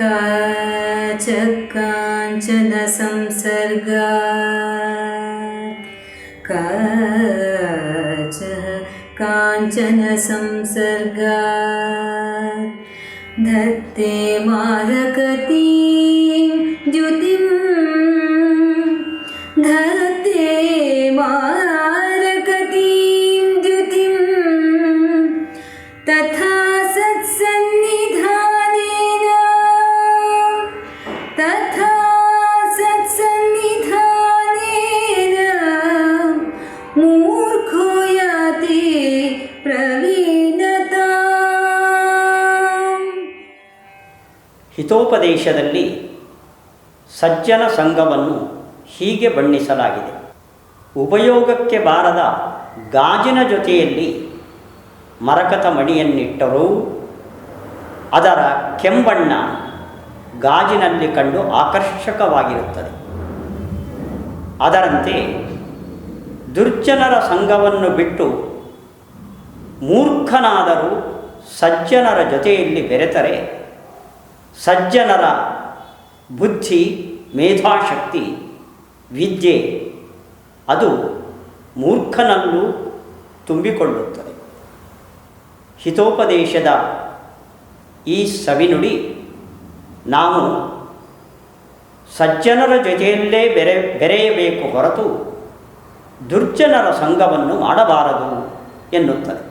काचन काञ्चन काच काञ्चन संसर्ग धत्ते मारगतिं द्युति ಹಿತೋಪದೇಶದಲ್ಲಿ ಸಜ್ಜನ ಸಂಘವನ್ನು ಹೀಗೆ ಬಣ್ಣಿಸಲಾಗಿದೆ. ಉಪಯೋಗಕ್ಕೆ ಬಾರದ ಗಾಜಿನ ಜೊತೆಯಲ್ಲಿ ಮರಕತ ಮಣಿಯನ್ನಿಟ್ಟರೂ ಅದರ ಕೆಂಬಣ್ಣ ಗಾಜಿನಲ್ಲಿ ಕಂಡು ಆಕರ್ಷಕವಾಗಿರುತ್ತದೆ. ಅದರಂತೆ ದುರ್ಜನರ ಸಂಘವನ್ನು ಬಿಟ್ಟು ಮೂರ್ಖನಾದರೂ ಸಜ್ಜನರ ಜೊತೆಯಲ್ಲಿ ಬೆರೆತರೆ ಸಜ್ಜನರ ಬುದ್ಧಿ, ಮೇಧಾಶಕ್ತಿ, ವಿದ್ಯೆ, ಅದು ಮೂರ್ಖನಲ್ಲೂ ತುಂಬಿಕೊಳ್ಳುತ್ತದೆ. ಹಿತೋಪದೇಶದ ಈ ಸವಿನುಡಿ ನಾವು ಸಜ್ಜನರ ಜೊತೆಯಲ್ಲೇ ಬೆರೆ, ಬೆರೆಯಬೇಕು ಹೊರತು ದುರ್ಜನರ ಸಂಘವನ್ನು ಮಾಡಬಾರದು ಎನ್ನುತ್ತದೆ.